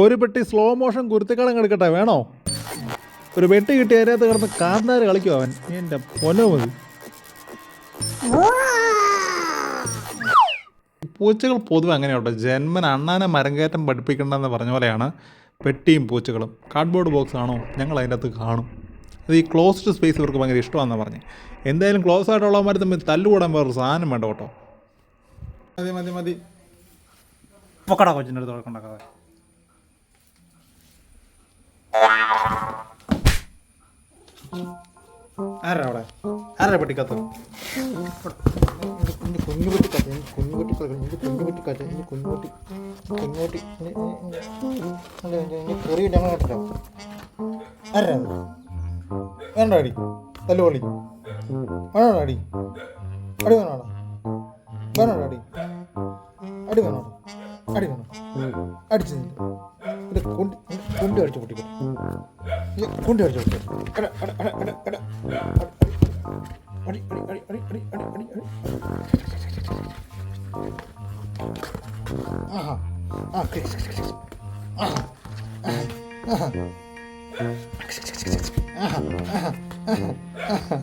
ഒരു പെട്ടി slow motion കുരുത്തിക്കളം എടുക്കട്ടെ വേണോ? ഒരു പെട്ടി കിട്ടി അതിനകത്ത് കിടന്ന് കാർന്നാർ കളിക്കും അവൻ. എന്റെ പൊന്നോ മതി പൂച്ചകൾ പൊതുവെ അങ്ങനെയുണ്ട്. ജന്മൻ അണ്ണാനെ മരങ്കയറ്റം പഠിപ്പിക്കണ്ടെന്ന് പറഞ്ഞ പോലെയാണ് പെട്ടിയും പൂച്ചകളും. കാർഡ്ബോർഡ് ബോക്സ് ആണോ? ഞങ്ങൾ അതിന്റെ അകത്ത് കാണും. അത് ഈ ക്ലോസ്ഡ് സ്പേസ് ഇവർക്ക് ഭയങ്കര ഇഷ്ടമാണെന്ന് പറഞ്ഞ്. എന്തായാലും ക്ലോസ് ആയിട്ടുള്ളവന്മാർ തമ്മിൽ തല്ലുകൂടാൻ വേറൊരു സാധനം വേണ്ട കേട്ടോ. മതി മതി മതി. പൊക്കടാ കൊച്ചിന്റെ അടുത്ത് ആരാ അവിടെ? ആരാ പെട്ടിക്കത്ത് കുഞ്ഞു കുഞ്ഞു പെട്ടിക്കാത്ത കുഞ്ഞു പെട്ടിക്കാത്ത കുഞ്ഞു പെട്ടിക്കാത്ത കുഞ്ഞു പെട്ടി കുഞ്ഞു പെട്ടി കറി ഞങ്ങൾ കേട്ടോ ആരാ? വേണ്ട അടി. തല്ലു പൊളി. വേണോ അടി. അടി വേണോടാ. വേണോടാ അടി. അടി വേണോടാ. അടി വേണോ അടിച്ചു ഇത് കുണ്ടി കുണ്ടി അടിച്ചു പൊട്ടിക്കട്ടെ കുണ്ടി അടിച്ചു പൊട്ടിക്കട്ടെ അട അട അട അട അട അടി അടി അടി അടി അടി അടി അടി അടി ആഹാ ആ ഓക്കെ ആഹാ ആഹാ ആഹാ ആഹാ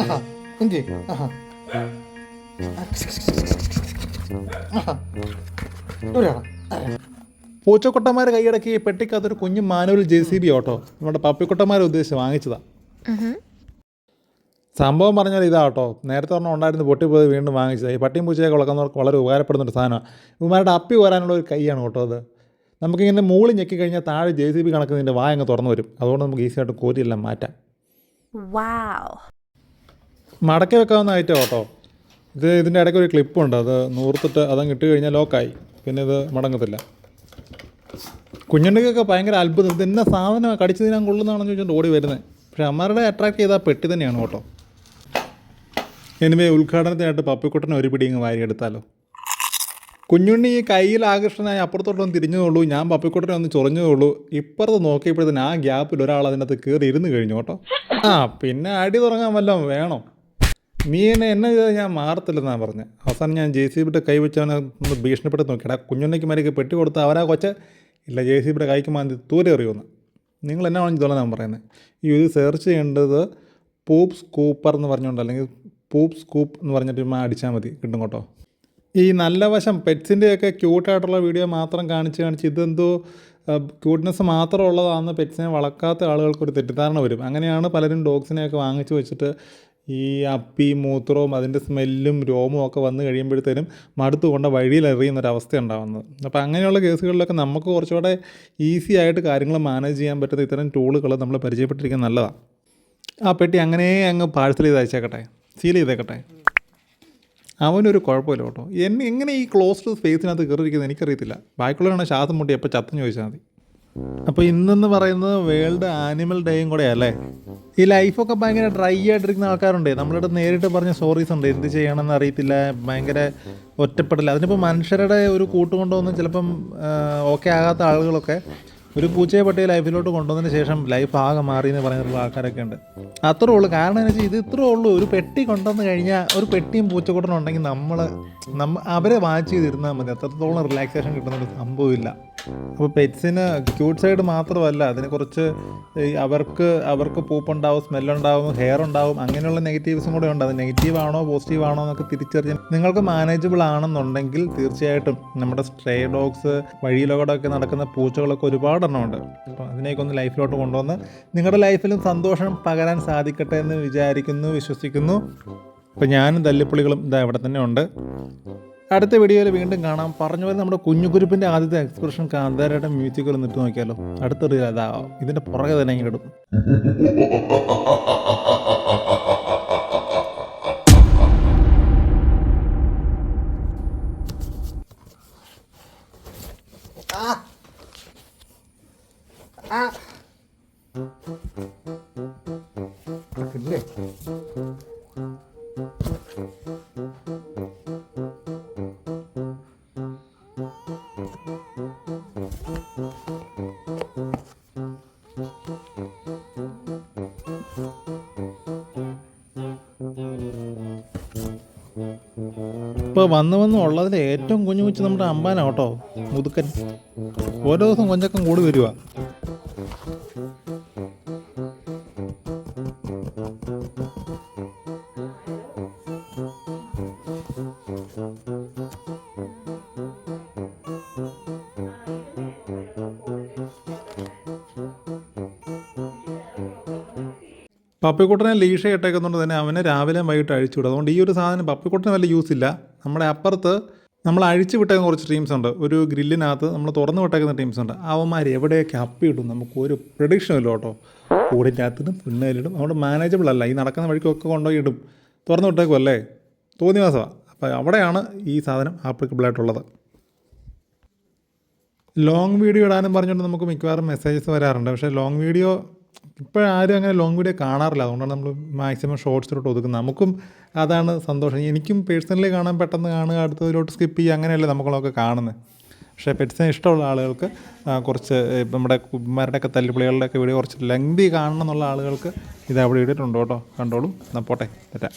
ആഹാ എന്ത് ആഹാ ആഹാ ഒരാളാ പൂച്ചക്കൊട്ടന്മാർ കൈയടക്കി പെട്ടിക്കകത്തൊരു കുഞ്ഞു manual J C B auto. നമ്മുടെ പപ്പിക്കൊട്ടന്മാരെ ഉദ്ദേശിച്ച് വാങ്ങിച്ചതാ. സംഭവം പറഞ്ഞാൽ ഇതാ കേട്ടോ. നേരത്തെ ഒരെണ്ണം ഉണ്ടായിരുന്നു പൊട്ടിപ്പോയി വീണ്ടും വാങ്ങിച്ചത്. ഈ പട്ടിയും പൂച്ചയൊക്കെ വളർക്കുന്നവർക്ക് വളരെ ഉപകാരപ്പെടുന്ന ഒരു സാധനമാണ് ഇവന്മാരുടെ അപ്പി വരാനുള്ള ഒരു കൈയാണ് കേട്ടോ അത്. നമുക്കിങ്ങനെ മൂളി ഞെക്കി കഴിഞ്ഞാൽ താഴെ ജെ സി ബി കണക്കുന്നതിന്റെ വായ അങ്ങ് തുറന്നു വരും. അതുകൊണ്ട് നമുക്ക് ഈസി ആയിട്ട് കോരിയെല്ലാം മാറ്റാം. മടക്കി വെക്കാവുന്ന ഐറ്റം കേട്ടോ ഇത് ഇതിന്റെ ഇടയ്ക്ക് ഒരു ക്ലിപ്പുണ്ട്. അത് നൂർത്തിട്ട് അതങ്ങ് ഇട്ട് കഴിഞ്ഞാൽ ലോക്കായി. പിന്നെ ഇത് മടങ്ങത്തില്ല. കുഞ്ഞുണ്ണിക്കൊക്കെ ഭയങ്കര അത്ഭുതം. എന്നെ സാധനം കടിച്ചു തിന്നാൻ കൊള്ളുന്നതാണെന്ന് ചോദിച്ചുകൊണ്ട് ഓടി വരുന്നത് പക്ഷേ അമ്മമാരുടെ അട്രാക്ട് ചെയ്ത പെട്ടി തന്നെയാണ് കേട്ടോ. എനിവേ ഉദ്ഘാടനത്തിനായിട്ട് പപ്പിക്കുട്ടനെ ഒരു പിടി ഇങ്ങ് വാരിയെടുത്താലോ കുഞ്ഞുണ്ണി ഈ കയ്യിൽ ആകർഷണമായി അപ്പുറത്തോട്ടൊന്ന് തിരിഞ്ഞതുള്ളൂ ഞാൻ പപ്പിക്കുട്ടനെ ഒന്ന് ചൊറിഞ്ഞതുള്ളൂ ഇപ്പുറത്ത് നോക്കിയപ്പോഴത്തേന് ആ ഗ്യാപ്പിൽ ഒരാൾ അതിനകത്ത് കയറി ഇരുന്ന് കഴിഞ്ഞു കേട്ടോ. ആ പിന്നെ അടി തുടങ്ങാൻ വല്ലതും വേണോ? നീ എന്നെ എന്നെ ചെയ്താൽ ഞാൻ മാറത്തില്ലെന്നാണ് പറഞ്ഞത് അവസാനം ഞാൻ ജെ സി ബിയുടെ കൈ വെച്ചവനെ ഒന്ന് ഭീഷണിപ്പെട്ട് നോക്കിയടാ. കുഞ്ഞുണ്ണിക്ക് മരിക്ക് പെട്ടി കൊടുത്ത് അവരാ കൊച്ച്. ഇല്ല ജെ സി ബിയുടെ കൈക്ക് മാന്തി ദൂരെ എറിയുമെന്ന്. നിങ്ങൾ എന്നാ വേണമെങ്കിൽ തോന്നാൻ ഞാൻ പറയുന്നത് ഈ ഒരു സെർച്ച് ചെയ്യേണ്ടത് പൂപ്പ് സ്കൂപ്പർ എന്ന് പറഞ്ഞുകൊണ്ട് അല്ലെങ്കിൽ പൂപ്പ് സ്കൂപ്പ് എന്ന് പറഞ്ഞിട്ട് ചുമ്മാ അടിച്ചാൽ മതി കിട്ടും കേട്ടോ. ഈ നല്ല വശം പെറ്റ്സിന്റെയൊക്കെ ക്യൂട്ടായിട്ടുള്ള വീഡിയോ മാത്രം കാണിച്ച് കാണിച്ച് ഇതെന്തോ ക്യൂട്ട്നെസ് മാത്രം ഉള്ളതാണെന്ന് പെറ്റ്സിനെ വളർക്കാത്ത ആളുകൾക്കൊരു തെറ്റിദ്ധാരണ വരും. അങ്ങനെയാണ് പലരും ഡോഗ്സിനെയൊക്കെ വാങ്ങിച്ച് വെച്ചിട്ട് ഈ അപ്പി മൂത്രവും അതിന്റെ സ്മെല്ലും രോമവും ഒക്കെ വന്നു കഴിയുമ്പോഴത്തേനും മടുത്തു കൊണ്ട വഴിയിൽ എറിയുന്നൊരവസ്ഥ ഉണ്ടാകുന്നത് അപ്പോൾ അങ്ങനെയുള്ള കേസുകളിലൊക്കെ നമുക്ക് കുറച്ചുകൂടെ ഈസി ആയിട്ട് കാര്യങ്ങൾ മാനേജ് ചെയ്യാൻ പറ്റുന്ന ഇത്തരം ടൂളുകൾ നമ്മൾ പരിചയപ്പെട്ടിരിക്കുന്നത് നല്ലതാണ്. ആ പെട്ടി അങ്ങനെ അങ്ങ് പാഴ്സൽ ചെയ്ത് അയച്ചേക്കട്ടെ സീൽ ചെയ്തേക്കട്ടെ. അവനൊരു കുഴപ്പമില്ല കേട്ടോ. എന്നെ എങ്ങനെ ഈ ക്ലോസ്ഡ് സ്പേസിനകത്ത് കയറിയിരിക്കുന്നത് എനിക്കറിയത്തില്ല. ബാക്കിയുള്ളവരാണ് ശ്വാസം മുട്ടി എപ്പോൾ ചത്തം ചോദിച്ചാൽ മതി. അപ്പോൾ ഇന്നെന്ന് പറയുന്നത് വേൾഡ് ആനിമൽ ഡേയും കൂടെ അല്ലേ ഈ ലൈഫൊക്കെ ഭയങ്കര ഡ്രൈ ആയിട്ടിരിക്കുന്ന ആൾക്കാരുണ്ട്? നമ്മളുടെ നേരിട്ട് പറഞ്ഞ സോറീസ് ഉണ്ട്. എന്ത് ചെയ്യണമെന്ന് അറിയത്തില്ല. ഭയങ്കര ഒറ്റപ്പെടില്ല അതിനിപ്പോൾ മനുഷ്യരുടെ ഒരു കൂട്ടുകൊണ്ടൊന്നും ചിലപ്പം ഓക്കെ ആകാത്ത ആളുകളൊക്കെ ഒരു പൂച്ചയെ പട്ടിയെ ലൈഫിലോട്ട് കൊണ്ടുവന്നതിന് ശേഷം ലൈഫ് ആകെ മാറി എന്ന് പറഞ്ഞിട്ടുള്ള ആൾക്കാരൊക്കെ ഉണ്ട്. അത്രേ ഉള്ളൂ. കാരണം എന്ന് വെച്ചാൽ ഇത് ഇത്രേ ഉള്ളൂ. ഒരു പെട്ടി കൊണ്ടുവന്ന് കഴിഞ്ഞാൽ ഒരു പെട്ടിയും പൂച്ചക്കൂട്ടനും ഉണ്ടെങ്കിൽ നമ്മൾ നമ്മ അവരെ വാച്ച് ചെയ്തിരുന്നാൽ മതി. അത്രത്തോളം റിലാക്സേഷൻ കിട്ടുന്നൊരു സംഭവമില്ല അപ്പോൾ പെറ്റ്സിന് ക്യൂട്ട് സൈഡ് മാത്രമല്ല അതിന് കുറച്ച് അവർക്ക് അവർക്ക് പൂപ്പുണ്ടാവും സ്മെല്ലുണ്ടാവും ഹെയർ ഉണ്ടാവും അങ്ങനെയുള്ള നെഗറ്റീവ്സും കൂടെ ഉണ്ട്. അത് നെഗറ്റീവ് ആണോ പോസിറ്റീവ് ആണോ എന്നൊക്കെ തിരിച്ചറിഞ്ഞ് നിങ്ങൾക്ക് മാനേജബിൾ ആണെന്നുണ്ടെങ്കിൽ തീർച്ചയായിട്ടും നമ്മുടെ സ്ട്രേ ഡോഗ്സ് വഴിയിലൂടെ ഒക്കെ നടക്കുന്ന പൂച്ചകളൊക്കെ ഒരുപാടെണ്ണം ഉണ്ട്. അപ്പോൾ അതിനെയൊക്കെ ഒന്ന് ലൈഫിലോട്ട് കൊണ്ടുവന്ന് നിങ്ങളുടെ ലൈഫിലും സന്തോഷം പകരാൻ സാധിക്കട്ടെ എന്ന് വിചാരിക്കുന്നു വിശ്വസിക്കുന്നു. അപ്പോൾ ഞാനും തല്ലിപ്പുള്ളികളും ഇതാ ഇവിടെ തന്നെ ഉണ്ട്. അടുത്ത വീഡിയോയിൽ വീണ്ടും കാണാം. പറഞ്ഞ പോലെ നമ്മുടെ കുഞ്ഞുകുരുപ്പിന്റെ ആദ്യത്തെ എക്സ്പ്രഷൻ കാന്താരയുടെ മ്യൂസിക്കൽ നിട്ട് നോക്കിയാലോ? അടുത്ത റീൽ അതാ ഇതിന്റെ പുറകെ തന്നെ ഇടും. ഇല്ലേ ഇപ്പോൾ വന്ന് വന്ന് ഉള്ളതിൽ ഏറ്റവും കുഞ്ഞു കുഞ്ഞു നമ്മുടെ അമ്പാനാട്ടോ മുതുക്കൻ. ഓരോ ദിവസം കൊഞ്ചക്കം കൂടി വരിക പപ്പിക്കുട്ടനെ ലീഷ ഇട്ടേക്കുന്നതുകൊണ്ട് തന്നെ അവനെ രാവിലെ വൈകിട്ട് അഴിച്ചു വിടും. അതുകൊണ്ട് ഈ ഒരു സാധനം പപ്പിക്കുട്ടന് വല്ല യൂസ് ഇല്ല. നമ്മുടെ അപ്പുറത്ത് നമ്മൾ അഴിച്ചു വിട്ടേക്കുന്ന കുറച്ച് ടീംസ് ഉണ്ട്. ഒരു ഗ്രില്ലിനകത്ത് നമ്മൾ തുറന്നു വിട്ടേക്കുന്ന ടീംസ് ഉണ്ട്. അവന്മാർ എവിടെയൊക്കെ അപ്പിയിടും നമുക്ക് ഒരു പ്രഡിക്ഷൻ ഇല്ല കേട്ടോ. കൂടിന്റെ അകത്തിടും പിന്നേലിടും. അതുകൊണ്ട് മാനേജബിൾ അല്ല. ഈ നടക്കുന്ന വഴിക്കൊക്കെ കൊണ്ടുപോയി ഇടും. തുറന്നു വിട്ടേക്കും അല്ലേ? തോന്നിയ മാസമാണ് അപ്പോൾ അവിടെയാണ് ഈ സാധനം ആപ്ലിക്കബിൾ ആയിട്ടുള്ളത്. ലോങ് വീഡിയോ ഇടാനും പറഞ്ഞുകൊണ്ട് നമുക്ക് മിക്കവാറും മെസ്സേജസ് വരാറുണ്ട്. പക്ഷേ ലോങ് വീഡിയോ ഇപ്പോഴാരും അങ്ങനെ ലോങ് വീഡിയോ കാണാറില്ല. അതുകൊണ്ടാണ് നമ്മൾ മാക്സിമം ഷോർട്സിലോട്ട് ഒതുക്കുന്നത്. നമുക്കും അതാണ് സന്തോഷം. എനിക്കും പേഴ്സണലി കാണാൻ പെട്ടെന്ന് കാണുക അടുത്തതിലോട്ട് സ്കിപ്പ് ചെയ്യുക അങ്ങനെയല്ലേ നമ്മളൊക്കെ കാണുന്നത്. പക്ഷേ പെറ്റ്സിനെ ഇഷ്ടമുള്ള ആളുകൾക്ക് കുറച്ച് നമ്മുടെ കുമാരുടെയൊക്കെ തല്ലുപിളികളുടെയൊക്കെ വീഡിയോ കുറച്ച് ലെങ്തി കാണണം എന്നുള്ള ആളുകൾക്ക് ഇത് അവിടെ ഇട്ടിട്ടുണ്ട് കേട്ടോ. കണ്ടോളൂ. എന്നാൽ പോട്ടെ. തെറ്റാ